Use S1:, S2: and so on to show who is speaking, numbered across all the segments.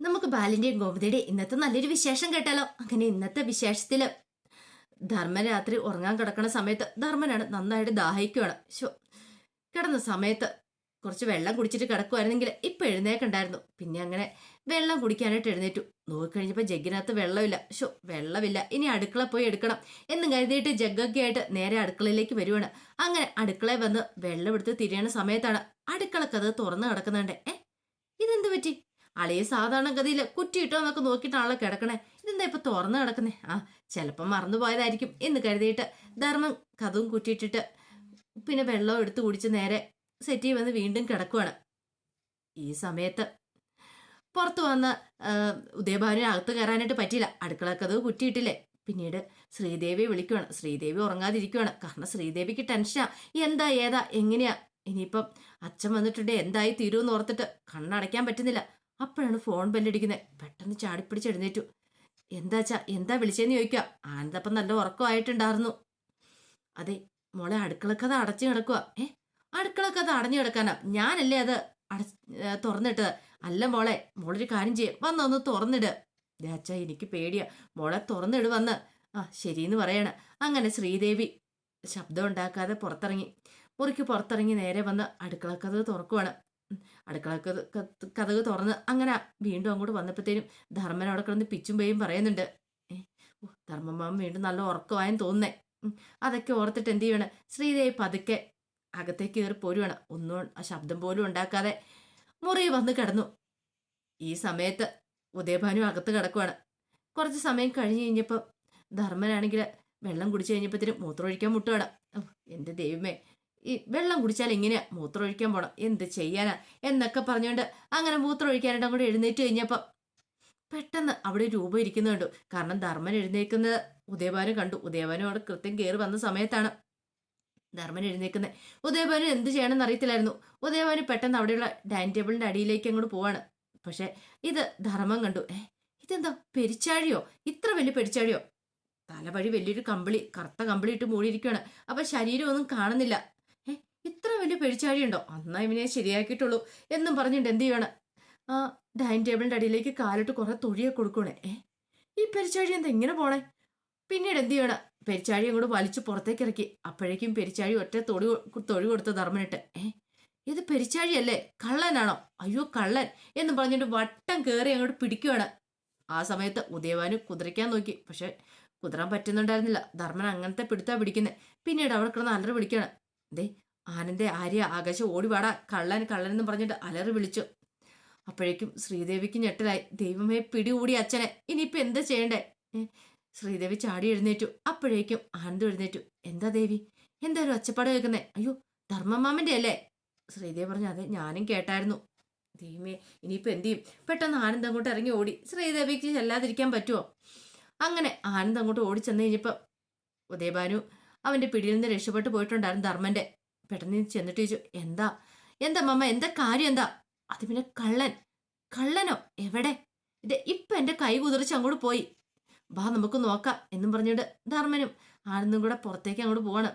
S1: നമുക്ക് ബാലിന്റെയും ഗോപതിയുടെ ഇന്നത്തെ നല്ലൊരു വിശേഷം കേട്ടാലോ? അങ്ങനെ ഇന്നത്തെ വിശേഷത്തിൽ ധർമ്മൻ രാത്രി ഉറങ്ങാൻ കിടക്കുന്ന സമയത്ത് ധർമ്മനാണ് നന്നായിട്ട് ദാഹിക്കുകയാണ് ശോ കിടന്ന സമയത്ത് കുറച്ച് വെള്ളം കുടിച്ചിട്ട് കിടക്കുമായിരുന്നെങ്കിൽ ഇപ്പൊ എഴുന്നേക്കുണ്ടായിരുന്നു. പിന്നെ അങ്ങനെ വെള്ളം കുടിക്കാനായിട്ട് എഴുന്നേറ്റു. നോക്കിക്കഴിഞ്ഞപ്പോൾ ജഗ്ഗിനകത്ത് വെള്ളമില്ല. ഷോ വെള്ളമില്ല. ഇനി അടുക്കള പോയി എടുക്കണം എന്ന് കരുതിയിട്ട് ജഗ്ഗൊക്കെ ആയിട്ട് നേരെ അടുക്കളയിലേക്ക് വരുവാണ്. അങ്ങനെ അടുക്കളയിൽ വന്ന് വെള്ളം എടുത്ത് തിരിയണ സമയത്താണ് അടുക്കളക്കത് തുറന്നു കിടക്കുന്നുണ്ട്. ഏ ഇതെന്ത് പറ്റി? അളിയെ സാധാരണ ഗതിയിൽ കുറ്റിയിട്ടോ എന്നൊക്കെ നോക്കിയിട്ടാണല്ലോ കിടക്കണേ. ഇതെന്താ ഇപ്പൊ തുറന്നു കിടക്കുന്നേ? ആ ചിലപ്പോൾ മറന്നു പോയതായിരിക്കും എന്ന് കരുതിയിട്ട് ധർമ്മം കഥവും കുറ്റിയിട്ടിട്ട് പിന്നെ വെള്ളം എടുത്ത് കുടിച്ച് നേരെ സെറ്റി വന്ന് വീണ്ടും കിടക്കുവാണ്. ഈ സമയത്ത് പുറത്തു വന്ന് ഉദയഭാനു അകത്ത് കയറാനായിട്ട് പറ്റിയില്ല. അടുക്കളക്കത് കുറ്റിയിട്ടില്ലേ? പിന്നീട് ശ്രീദേവിയെ വിളിക്കുവാണ്. ശ്രീദേവി ഉറങ്ങാതിരിക്കുവാണ്. കാരണം ശ്രീദേവിക്ക് ടെൻഷനാ എന്താ ഏതാ എങ്ങനെയാ? ഇനിയിപ്പം അച്ഛൻ വന്നിട്ടുണ്ട്. എന്തായി തീരുമെന്ന് ഓർത്തിട്ട് കണ്ണടയ്ക്കാൻ പറ്റുന്നില്ല. അപ്പോഴാണ് ഫോൺ ബെല്ലടിക്കുന്നത് പെട്ടെന്ന് ചാടിപ്പിടിച്ച് എഴുന്നേറ്റു. എന്താച്ചാ എന്താ വിളിച്ചേന്ന് ചോദിക്കുക ആനന്ദപ്പം നല്ല ഉറക്കമായിട്ടുണ്ടായിരുന്നു. അതെ മോളെ അടുക്കളക്കഥ അടച്ചു കിടക്കുക ഏ അടുക്കളക്കഥ അടഞ്ഞു കിടക്കാനാ. ഞാനല്ലേ അത് അട തുറന്നിട്ടത് അല്ല മോളെ മോളൊരു കാര്യം ചെയ്യ. വന്നൊന്ന് തുറന്നിട്. അച്ഛാ എനിക്ക് പേടിയാ. മോളെ തുറന്നിട് വന്ന്. ആ ശരിയെന്ന് പറയണ. അങ്ങനെ ശ്രീദേവി ശബ്ദം ഉണ്ടാക്കാതെ പുറത്തിറങ്ങി. മുറിക്ക് പുറത്തിറങ്ങി നേരെ വന്ന് അടുക്കളക്കഥ തുറക്കുവാണ്. അടുക്കള കഥക് തുറന്ന് അങ്ങനെ വീണ്ടും അങ്ങോട്ട് വന്നപ്പോഴത്തേനും ധർമ്മൻ അവിടെ കിടന്ന് പിച്ചും പേയും പറയുന്നുണ്ട്. ധർമ്മമാമ വീണ്ടും നല്ല ഉറക്കമായെന്ന് തോന്നുന്നേ. അതൊക്കെ ഓർത്തിട്ട് എന്ത് ചെയ്യണം ശ്രീദേവി പതുക്കെ അകത്തേക്ക് കയറി പോരുവാണ്. ഒന്നും ആ ശബ്ദം പോലും ഉണ്ടാക്കാതെ മുറി വന്ന് കിടന്നു. ഈ സമയത്ത് ഉദയഭാനു അകത്ത് കിടക്കുവാണ്. കുറച്ച് സമയം കഴിഞ്ഞ് കഴിഞ്ഞപ്പോൾ ധർമ്മനാണെങ്കിൽ വെള്ളം കുടിച്ചു കഴിഞ്ഞപ്പോഴത്തേനും മൂത്രമൊഴിക്കാൻ മുട്ടുവാണ്. എന്റെ ദൈവമേ ഈ വെള്ളം കുടിച്ചാൽ ഇങ്ങനെ മൂത്രം ഒഴിക്കാൻ പോണം. എന്ത് ചെയ്യാനാ? എന്നൊക്കെ പറഞ്ഞുകൊണ്ട് അങ്ങനെ മൂത്രം ഒഴിക്കാനായിട്ട് അങ്ങോട്ട് എഴുന്നേറ്റ് കഴിഞ്ഞപ്പം പെട്ടെന്ന് അവിടെ രൂപം ഇരിക്കുന്നുണ്ട് കാരണം ധർമ്മൻ എഴുന്നേക്കുന്നത് ഉദയഭാനു കണ്ടു. ഉദയഭാനു അവിടെ കൃത്യം കയറി വന്ന സമയത്താണ് ധർമ്മൻ എഴുന്നേക്കുന്നത്. ഉദയഭാനു എന്ത് ചെയ്യണമെന്ന് അറിയത്തില്ലായിരുന്നു. ഉദയഭാനു പെട്ടെന്ന് അവിടെയുള്ള ഡൈനിങ് ടേബിളിന്റെ അടിയിലേക്ക് അങ്ങോട്ട് പോവാണ്. പക്ഷേ ഇത് ധർമ്മം കണ്ടു. ഏ ഇതെന്താ? പെരിച്ചാഴിയോ? ഇത്ര വലിയ പെരിച്ചാഴിയോ? തലവഴി വലിയൊരു കമ്പിളി കറുത്ത കമ്പിളി ഇട്ട് മൂടിയിരിക്കുകയാണ് അപ്പം ശരീരം ഒന്നും കാണുന്നില്ല. ഇത്ര വലിയ പെഴിച്ചാഴിയുണ്ടോ അന്നാ ഇവനെ ശരിയാക്കിയിട്ടുള്ളൂ എന്നും പറഞ്ഞിട്ട് എന്ത് ചെയ്യണം ആ ഡൈനിങ് ടേബിളിന്റെ അടിയിലേക്ക് കാലിട്ട് കുറെ തൊഴിയെ കൊടുക്കണേ ഏ ഈ പെരിച്ചാഴി എന്താ ഇങ്ങനെ പോണേ? പിന്നീട് എന്ത് ചെയ്യണം പെരിച്ചാഴി അങ്ങോട്ട് വലിച്ചു പുറത്തേക്ക് ഇറക്കി. അപ്പോഴേക്കും പെരിച്ചാഴി ഒറ്റ തൊടി തൊഴി കൊടുത്ത ധർമ്മനിട്ട്. ഏ ഇത് പെരിച്ചാഴിയല്ലേ? കള്ളനാണോ? അയ്യോ കള്ളൻ എന്ന് പറഞ്ഞിട്ട് വട്ടം കയറി അങ്ങോട്ട് പിടിക്കുകയാണ് ആ സമയത്ത് ഉദയവാന് കുതിരയ്ക്കാൻ നോക്കി. പക്ഷെ കുതിരാൻ പറ്റുന്നുണ്ടായിരുന്നില്ല. ധർമ്മൻ അങ്ങനത്തെ പിടുത്താ പിടിക്കുന്നത് പിന്നീട് അവിടെ കിടന്ന് അലറി പിടിക്കുകയാണ് ദേ ആനന്ദെ ആര്യ ആകാശം ഓടിവാടാ. കള്ളൻ കള്ളൻ എന്ന് പറഞ്ഞിട്ട് അലറി വിളിച്ചു. അപ്പോഴേക്കും ശ്രീദേവിക്ക് ഞെട്ടലായി. ദൈവമേ പിടികൂടി അച്ഛനെ. ഇനിയിപ്പോ എന്താ ചെയ്യണ്ടേ? ശ്രീദേവി ചാടി എഴുന്നേറ്റു. അപ്പോഴേക്കും ആനന്ദ് എഴുന്നേറ്റു. എന്താ ദേവി? എന്താ ഒരു ഒച്ചപ്പാട് കേൾക്കുന്നേ? അയ്യോ ധർമ്മമാമന്റെ അല്ലേ? ശ്രീദേവി പറഞ്ഞു അതെ ഞാനും കേട്ടായിരുന്നു. ദൈവമേ ഇനിയിപ്പോൾ എന്ത് ചെയ്യും? പെട്ടെന്ന് ആനന്ദ് അങ്ങോട്ട് ഇറങ്ങി ഓടി. ശ്രീദേവിക്ക് ചെല്ലാതിരിക്കാൻ പറ്റുമോ അങ്ങനെ ആനന്ദ് അങ്ങോട്ട് ഓടി ചെന്ന് കഴിഞ്ഞപ്പോ ഉദയഭാനു അവന്റെ പിടിയിൽ നിന്ന് രക്ഷപ്പെട്ടു പോയിട്ടുണ്ടായിരുന്നു ധർമ്മന്റെ. പെട്ടെന്ന് ചെന്നിട്ട് ചോദിച്ചു എന്താ? എന്താ മമ്മ എന്താ കാര്യം? എന്താ? അത് പിന്നെ കള്ളൻ. കള്ളനോ? എവിടെ? ഇത് ഇപ്പൊ എന്റെ കൈ കുതിർച്ച് അങ്ങോട്ട് പോയി. വാ നമുക്ക് നോക്കാം എന്നും പറഞ്ഞിട്ട് ധർമ്മനും ആനന്ദും കൂടെ പുറത്തേക്ക് അങ്ങോട്ട് പോവാണ്.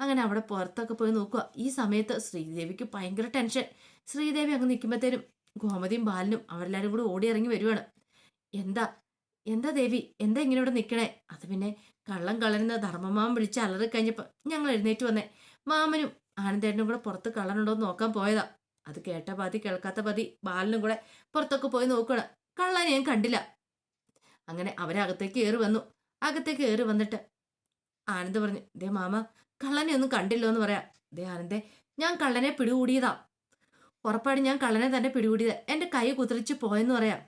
S1: അങ്ങനെ അവിടെ പുറത്തൊക്കെ പോയി നോക്കുക. ഈ സമയത്ത് ശ്രീദേവിക്ക് ഭയങ്കര ടെൻഷൻ. ശ്രീദേവി അങ്ങ് നിൽക്കുമ്പോഴത്തേനും ഗോമതിയും ബാലനും അവരെല്ലാവരും കൂടി ഓടി ഇറങ്ങി വരുവാണ്. എന്താ? എന്താ ദേവി? എന്താ ഇങ്ങനെ ഇവിടെ നിൽക്കണേ? അത് പിന്നെ കള്ളം കളരുന്ന ധർമ്മമാമൻ വിളിച്ച് അലറി കഴിഞ്ഞപ്പോൾ ഞങ്ങൾ എഴുന്നേറ്റ് വന്നേ. മാമനും ആനന്ദേട്ടനും കൂടെ പുറത്ത് കള്ളനുണ്ടോ എന്ന് നോക്കാൻ പോയതാ. അത് കേട്ട പതി കേൾക്കാത്ത പതി ബാലനും കൂടെ പുറത്തൊക്കെ പോയി നോക്കണം കള്ളൻ ഞാൻ കണ്ടില്ല. അങ്ങനെ അവരകത്തേക്ക് കയറി വന്നു. അകത്തേക്ക് കയറി വന്നിട്ട് ആനന്ദ് പറഞ്ഞു ദേ മാമ കള്ളനെ ഒന്നും കണ്ടില്ലോ എന്ന് പറയാം. ദേ ആനന്ദേ ഞാൻ കള്ളനെ പിടികൂടിയതാ. ഉറപ്പാണ് ഞാൻ കള്ളനെ തന്നെ പിടികൂടിയത്. എന്റെ കൈ കുതിരിച്ച് പോയെന്ന് പറയാം.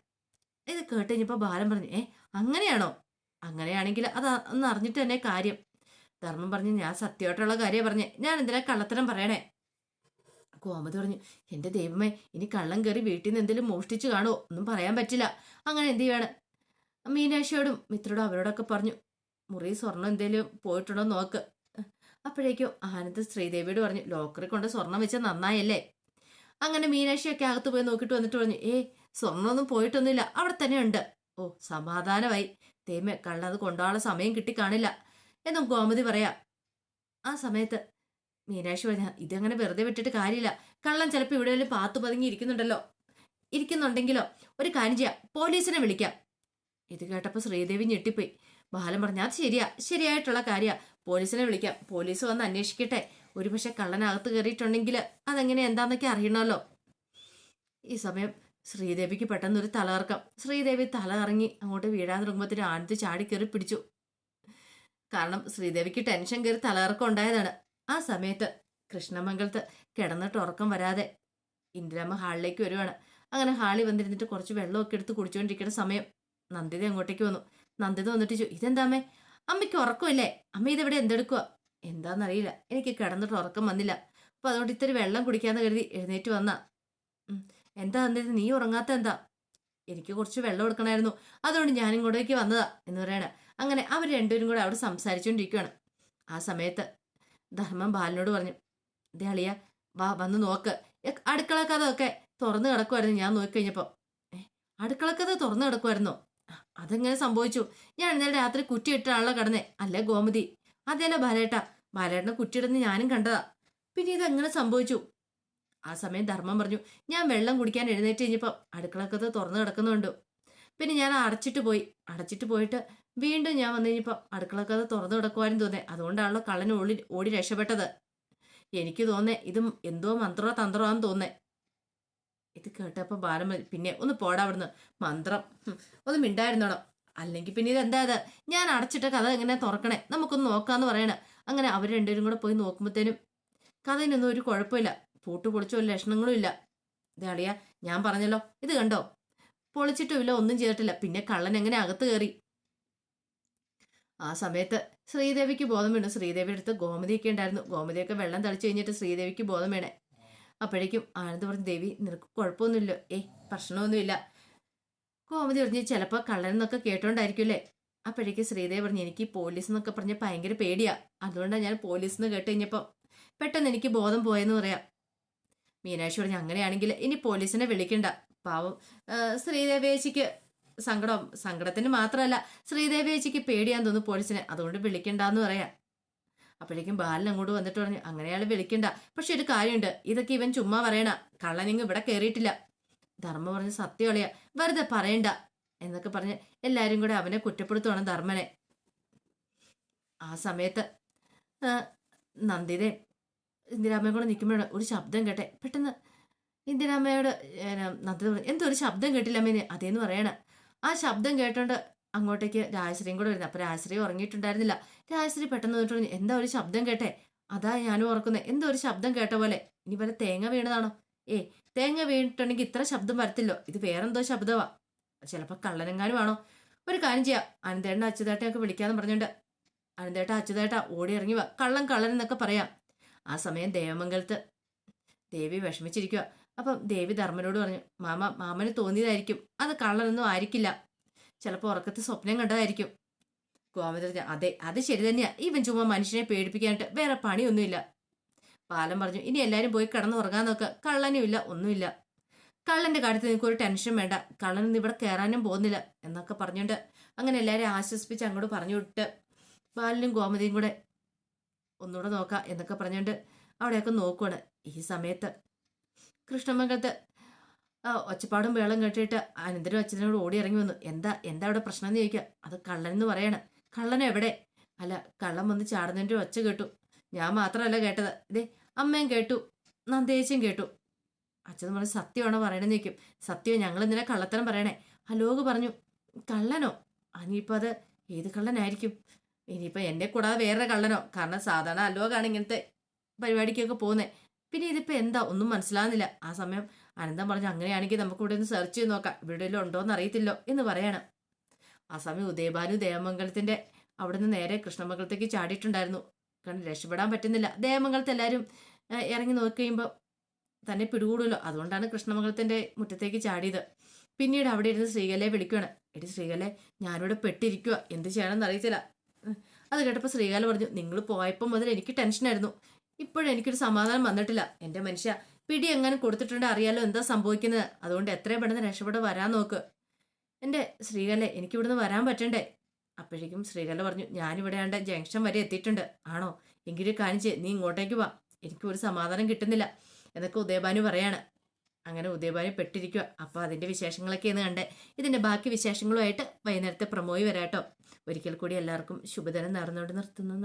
S1: ഇത് കേട്ട് കഴിഞ്ഞപ്പോ ബാലൻ പറഞ്ഞു ഏ അങ്ങനെയാണോ? അങ്ങനെയാണെങ്കിൽ അത് ഒന്ന് അറിഞ്ഞിട്ട് തന്നെ കാര്യം. ധർമ്മം പറഞ്ഞു ഞാൻ സത്യമായിട്ടുള്ള കാര്യം പറഞ്ഞേ. ഞാൻ എന്തിനാ കള്ളത്തരം പറയണേ? കോമതി പറഞ്ഞു എന്റെ ദൈവമേ ഇനി കള്ളം കയറി വീട്ടിൽ നിന്ന് എന്തെങ്കിലും മോഷ്ടിച്ചു കാണുമോ ഒന്നും പറയാൻ പറ്റില്ല. അങ്ങനെ എന്ത് ചെയ്യാണ്? മീനാക്ഷിയോടും മിത്രോടും അവരോടൊക്കെ പറഞ്ഞു മുറി സ്വർണം എന്തെങ്കിലും പോയിട്ടുണ്ടോ നോക്ക്. അപ്പോഴേക്കും ആനന്ദ് ശ്രീദേവിയോട് പറഞ്ഞു ലോക്കറിൽ കൊണ്ട് സ്വർണം വെച്ചാൽ നന്നായല്ലേ? അങ്ങനെ മീനാക്ഷിയൊക്കെ അകത്ത് പോയി നോക്കിയിട്ട് വന്നിട്ട് പറഞ്ഞു ഏ സ്വർണമൊന്നും പോയിട്ടൊന്നുമില്ല. അവിടെ തന്നെ ഉണ്ട്. ഓ സമാധാനമായി. ദൈവമേ കള്ളത് കൊണ്ടുപോകാനുള്ള സമയം കിട്ടി കാണില്ല. എന്നും ഗോമതി പറയാ. ആ സമയത്ത് മീനാക്ഷി പറഞ്ഞ ഇതങ്ങനെ വെറുതെ വിട്ടിട്ട് കാര്യമില്ല. കള്ളൻ ചിലപ്പോൾ ഇവിടെ പാത്തു പതുങ്ങി ഇരിക്കുന്നുണ്ടല്ലോ. ഇരിക്കുന്നുണ്ടെങ്കിലോ? ഒരു കാര്യം ചെയ്യാം. പോലീസിനെ വിളിക്കാം. ഇത് കേട്ടപ്പോൾ ശ്രീദേവി ഞെട്ടിപ്പോയി. ബാലൻ പറഞ്ഞു അത് ശരിയാ. ശരിയായിട്ടുള്ള കാര്യ. പോലീസിനെ വിളിക്കാം. പോലീസ് വന്ന് അന്വേഷിക്കട്ടെ. ഒരുപക്ഷെ കള്ളനകത്ത് കയറിയിട്ടുണ്ടെങ്കിൽ അതെങ്ങനെ എന്താന്നൊക്കെ അറിയണമല്ലോ. ഈ സമയം ശ്രീദേവിക്ക് പെട്ടെന്നൊരു തലകറക്കം. ശ്രീദേവി തല ഇറങ്ങി അങ്ങോട്ട് വീഴാൻ തുടങ്ങുമ്പോഴത്തേനും ആനന്ദ് ചാടി കയറി പിടിച്ചു. കാരണം ശ്രീദേവിക്ക് ടെൻഷൻ കയറി തലകറക്കം ഉണ്ടായതാണ്. ആ സമയത്ത് കൃഷ്ണമംഗലത്ത് കിടന്നിട്ട് ഉറക്കം വരാതെ ഇന്ദിരാമ്മ ഹാളിലേക്ക് വരുവാണ്. അങ്ങനെ ഹാളിൽ വന്നിരുന്നിട്ട് കുറച്ച് വെള്ളമൊക്കെ എടുത്ത് കുടിച്ചുകൊണ്ടിരിക്കുന്ന സമയം നന്ദിത അങ്ങോട്ടേക്ക് വന്നു. നന്ദിത വന്നിട്ട് ചോ ഇതെന്താമ്മേ അമ്മയ്ക്ക് ഉറക്കമില്ലേ? അമ്മ ഇതെവിടെ എന്തെടുക്കുക എന്താണെന്നറിയില്ല എനിക്ക് കിടന്നിട്ട് ഉറക്കം വന്നില്ല. അപ്പൊ അതുകൊണ്ട് ഇത്തിരി വെള്ളം കുടിക്കാന്ന് കരുതി എഴുന്നേറ്റ് വന്ന. എന്താ നന്ദിത? നീ ഉറങ്ങാത്ത എന്താ? എനിക്ക് കുറച്ച് വെള്ളം എടുക്കണമായിരുന്നു അതുകൊണ്ട് ഞാൻ ഇങ്ങോട്ടേക്ക് വന്നതാ എന്ന് പറയണ. അങ്ങനെ അവർ രണ്ടുപേരും കൂടെ അവിടെ സംസാരിച്ചുകൊണ്ടിരിക്കുകയാണ് ആ സമയത്ത് ധർമ്മം ബാലനോട് പറഞ്ഞു ദേ വാ വന്ന് നോക്ക്. അടുക്കള കഥയൊക്കെ തുറന്നു കിടക്കുമായിരുന്നു ഞാൻ നോക്കിക്കഴിഞ്ഞപ്പോൾ. അടുക്കള അടുക്കളക്കഥ തുറന്നു കിടക്കുമായിരുന്നോ "ആ, അതെങ്ങനെ സംഭവിച്ചു? ഞാൻ ഇന്നലെ രാത്രി കുറ്റിയിട്ടാണല്ലോ കിടന്നേ. അല്ലേ ഗോമതി? അതേല്ലോ ബാലേട്ട. ബാലേട്ടനെ കുറ്റിയിടുന്ന ഞാനും കണ്ടതാ. പിന്നെ ഇതെങ്ങനെ സംഭവിച്ചു? ആ സമയം ധർമ്മം പറഞ്ഞു ഞാൻ വെള്ളം കുടിക്കാൻ എഴുന്നേറ്റ് കഴിഞ്ഞപ്പോൾ അടുക്കളക്കത്ത് തുറന്നു കിടക്കുന്നുണ്ട്. പിന്നെ ഞാൻ അടച്ചിട്ട് പോയി. അടച്ചിട്ട് പോയിട്ട് വീണ്ടും ഞാൻ വന്നു കഴിഞ്ഞപ്പോൾ അടുക്കളക്കത്ത് തുറന്നു കിടക്കുവാനും തോന്നേ. അതുകൊണ്ടാണല്ലോ കള്ളൻ ഓടി ഓടി രക്ഷപ്പെട്ടത്. എനിക്ക് തോന്നേ ഇത് എന്തോ മന്ത്രോ തന്ത്രോ ആണെന്ന് തോന്നേ. ഇത് കേട്ടപ്പോൾ ബാലം പിന്നെ ഒന്ന് പോടാ അവിടുന്ന്. മന്ത്രം. ഒന്ന് മിണ്ടായിരുന്നോടോ അല്ലെങ്കിൽ പിന്നെ ഇത് എന്താ ഇത്? ഞാൻ അടച്ചിട്ട കഥ എങ്ങനെ തുറക്കണേ? നമുക്കൊന്ന് നോക്കാന്ന് പറയണ. അങ്ങനെ അവർ രണ്ടുപേരും കൂടെ പോയി നോക്കുമ്പോഴത്തേനും കഥയിനൊന്നും ഒരു കുഴപ്പമില്ല. പൂട്ട് പൊളിച്ചോ ഒരു ലക്ഷണങ്ങളും ഇല്ല. ഇത് അളിയ ഞാൻ പറഞ്ഞല്ലോ. ഇത് കണ്ടോ? പൊളിച്ചിട്ടുമില്ല ഒന്നും ചെയ്തിട്ടില്ല. പിന്നെ കള്ളൻ എങ്ങനെ അകത്ത് കയറി? ആ സമയത്ത് ശ്രീദേവിക്ക് ബോധം വീണു. ശ്രീദേവിയുടെ അടുത്ത് ഗോമതിയൊക്കെ ഉണ്ടായിരുന്നു. ഗോമതിയൊക്കെ വെള്ളം തളിച്ചു കഴിഞ്ഞിട്ട് ശ്രീദേവിക്ക് ബോധം വീണേ. അപ്പോഴേക്കും ആനന്ദ് പറഞ്ഞു ദേവി നിനക്ക് കുഴപ്പമൊന്നുമില്ല ഏയ് പ്രശ്നമൊന്നുമില്ല. ഗോമതി പറഞ്ഞു ചിലപ്പോൾ കള്ളൻ എന്നൊക്കെ കേട്ടോണ്ടായിരിക്കുമല്ലേ? അപ്പോഴേക്കും ശ്രീദേവി പറഞ്ഞു എനിക്ക് പോലീസ് എന്നൊക്കെ പറഞ്ഞ് ഭയങ്കര പേടിയാ. അതുകൊണ്ടാണ് ഞാൻ പോലീസ് എന്ന് കേട്ട് കഴിഞ്ഞപ്പോൾ പെട്ടെന്ന് എനിക്ക് ബോധം പോയെന്ന് പറയാം. മീനാക്ഷി പറഞ്ഞു അങ്ങനെയാണെങ്കിൽ ഇനി പോലീസിനെ വിളിക്കണ്ട. പാവം ശ്രീദേവേശിക്ക് സങ്കടം സങ്കടത്തിന് മാത്രമല്ല ശ്രീദേവി ചേച്ചിക്ക് പേടിയാന്ന് തോന്നുന്നു പോലീസിനെ. അതുകൊണ്ട് വിളിക്കണ്ടെന്ന് പറയാം. അപ്പോഴേക്കും ബാലൻ അങ്ങോട്ട് വന്നിട്ട് പറഞ്ഞു അങ്ങനെ അയാൾ വിളിക്കണ്ട. പക്ഷെ ഒരു കാര്യമുണ്ട്. ഇതൊക്കെ ഇവൻ ചുമ്മാ പറയണ. കള്ളനിങ് ഇവിടെ കയറിയിട്ടില്ല ധർമ്മ പറഞ്ഞ് സത്യം കളിയാ വെറുതെ പറയണ്ട. എന്നൊക്കെ പറഞ്ഞ് എല്ലാവരും കൂടെ അവനെ കുറ്റപ്പെടുത്തുവാണ് ധർമ്മനെ. ആ സമയത്ത് നന്ദിതേ ഇന്ദിരാമ്മയും കൂടെ നിൽക്കുമ്പോഴാണ് ഒരു ശബ്ദം കേട്ടെ. പെട്ടെന്ന് ഇന്ദിരാമ്മയോട് നന്ദിത എന്തോ ഒരു ശബ്ദം കേട്ടില്ല അമ്മേനെ. അതേന്ന് പറയണ. ആ ശബ്ദം കേട്ടോണ്ട് അങ്ങോട്ടേക്ക് രാജശ്രീയും കൂടെ വരുന്നത് അപ്പൊ രാജശ്രീ ഉറങ്ങിയിട്ടുണ്ടായിരുന്നില്ല. രാജശ്രീ പെട്ടെന്ന് പറഞ്ഞു എന്താ ഒരു ശബ്ദം കേട്ടെ? അതാ ഞാനും ഓർക്കുന്നത് എന്തോ ഒരു ശബ്ദം കേട്ട പോലെ. ഇനി വല്ല തേങ്ങ വീണതാണോ? ഏ തേങ്ങ വീണിട്ടുണ്ടെങ്കിൽ ഇത്ര ശബ്ദം വരത്തില്ലോ. ഇത് വേറെന്തോ ശബ്ദമാ ചിലപ്പോൾ കള്ളനെങ്ങാനും ആണോ? ഒരു കാര്യം ചെയ്യാം. അനന്തേട്ടൻ അച്യുതേട്ടയൊക്കെ വിളിക്കാന്ന് പറഞ്ഞിട്ടുണ്ട് അനന്തേട്ട അച്യുതേട്ട ഓടി ഇറങ്ങി വാ. കള്ളൻ കള്ളൻ എന്നൊക്കെ പറയാം. ആ സമയം ദേവമംഗലത്ത് ദേവി വിഷമിച്ചിരിക്കുക അപ്പം ദേവി ധർമ്മനോട് പറഞ്ഞു മാമ മാമന് തോന്നിയതായിരിക്കും. അത് കള്ളനൊന്നും ആയിരിക്കില്ല. ചിലപ്പോൾ ഉറക്കത്തിൽ സ്വപ്നം കണ്ടതായിരിക്കും. ഗോമതി അതെ അത് ശരി തന്നെയാ. ഇവൻ ചുമ്മാ മനുഷ്യനെ പേടിപ്പിക്കാനായിട്ട് വേറെ പണിയൊന്നുമില്ല. പാലം പറഞ്ഞു ഇനി എല്ലാവരും പോയി കിടന്ന് ഉറങ്ങാൻ നോക്കുക കള്ളനും ഇല്ല ഒന്നുമില്ല. കള്ളന്റെ കാര്യത്തിൽ നിങ്ങൾക്ക് ഒരു ടെൻഷൻ വേണ്ട. കള്ളൻ ഇന്ന് ഇവിടെ കയറാനും പോകുന്നില്ല. എന്നൊക്കെ പറഞ്ഞുകൊണ്ട് അങ്ങനെ എല്ലാവരും ആശ്വസിപ്പിച്ച് അങ്ങോട്ട് പറഞ്ഞു വിട്ട് ബാലനും ഗോമതിയും കൂടെ ഒന്നുകൂടെ നോക്കാം എന്നൊക്കെ പറഞ്ഞുകൊണ്ട് അവിടെയൊക്കെ നോക്കുവാണ്. ഈ സമയത്ത് കൃഷ്ണമംഗലത്ത്. ഒച്ചപ്പാടും വേളം കേട്ടിട്ട് അനന്തരം അച്ഛനോട് ഓടി ഇറങ്ങി വന്നു. എന്താ എന്താ അവിടെ പ്രശ്നം എന്ന് ചോദിക്കുക അത് കള്ളൻ എന്ന് പറയണ. കള്ളൻ എവിടെ? അല്ല കള്ളൻ വന്ന് ചാടുന്നതിന്റെ ഒച്ച കേട്ടു. ഞാൻ മാത്രമല്ല കേട്ടത്. ഇതേ അമ്മയും കേട്ടു. നന്ദേച്ചും കേട്ടു. അച്ഛൻ പറഞ്ഞു സത്യമാണോ പറയണമെന്ന് ചോദിക്കും. സത്യം ഞങ്ങൾ ഇന്നലെ കള്ളത്തരം പറയണേ? അലോക് പറഞ്ഞു കള്ളനോ? അനിയിപ്പോൾ അത് ഏത് കള്ളനായിരിക്കും? ഇനിയിപ്പോൾ എന്നെ കൂടാതെ വേറെ കള്ളനോ? കാരണം സാധാരണ അലോകാണ് ഇങ്ങനത്തെ പരിപാടിക്കൊക്കെ പോകുന്നത് പിന്നെ ഇതിപ്പോൾ എന്താ? ഒന്നും മനസ്സിലാകുന്നില്ല ആ സമയം അനന്തം പറഞ്ഞു അങ്ങനെയാണെങ്കിൽ നമുക്ക് ഇവിടെ ഒന്ന് സെർച്ച് ചെയ്ത് നോക്കാം. ഇവിടെ വല്ലതും ഉണ്ടോയെന്ന് അറിയത്തില്ലോ എന്ന് പറയാണ്. ആ സമയം ഉദയഭാനു ദേവമംഗലത്തിന്റെ അവിടെ നിന്ന് നേരെ കൃഷ്ണമംഗലത്തേക്ക് ചാടിയിട്ടുണ്ടായിരുന്നു. കാരണം രക്ഷപ്പെടാൻ പറ്റുന്നില്ല. ദേവമംഗലത്ത് എല്ലാവരും ഇറങ്ങി നോക്കി കഴിയുമ്പോൾ തന്നെ പിടികൂടുമല്ലോ. അതുകൊണ്ടാണ് കൃഷ്ണമംഗലത്തിന്റെ മുറ്റത്തേക്ക് ചാടിയത്. പിന്നീട് അവിടെ ഇരുന്ന് ശ്രീകലയെ വിളിക്കുകയാണ് എടി ശ്രീകലെ ഞാനിവിടെ പെട്ടിരിക്കുക എന്ത് ചെയ്യണമെന്ന് അറിയത്തില്ല. അത് കേട്ടപ്പോൾ ശ്രീകല പറഞ്ഞു നിങ്ങൾ പോയപ്പോൾ മുതൽ എനിക്ക് ടെൻഷനായിരുന്നു ഇപ്പോഴും എനിക്കൊരു സമാധാനം വന്നിട്ടില്ല. എന്റെ മനുഷ്യ പിടി എങ്ങനെ കൊടുത്തിട്ടുണ്ട് അറിയാലോ എന്താ സംഭവിക്കുന്നത്? അതുകൊണ്ട് എത്രയും പെട്ടെന്ന് രക്ഷപ്പെട്ട് വരാൻ നോക്ക്. എന്റെ ശ്രീകലെ എനിക്ക് ഇവിടുന്ന് വരാൻ പറ്റണ്ടേ? അപ്പോഴേക്കും ശ്രീകല പറഞ്ഞു ഞാനിവിടെ ആണ്ട് ജംഗ്ഷൻ വരെ എത്തിയിട്ടുണ്ട്. ആണോ? എങ്കിലും കാണിച്ച് നീ ഇങ്ങോട്ടേക്ക് വാ. എനിക്ക് ഒരു സമാധാനം കിട്ടുന്നില്ല. എന്നൊക്കെ ഉദയബാനു പറയാണ്. അങ്ങനെ ഉദയബാനു പെട്ടിരിക്കുക അപ്പോൾ അതിന്റെ വിശേഷങ്ങളൊക്കെയാണ് കണ്ടേ. ഇതിന്റെ ബാക്കി വിശേഷങ്ങളുമായിട്ട് വൈകുന്നേരത്തെ പ്രമോയി വരാട്ടോ. ഒരിക്കൽ കൂടി എല്ലാവർക്കും ശുഭദിനം നേർന്നുകൊണ്ട് നിർത്തുന്നു.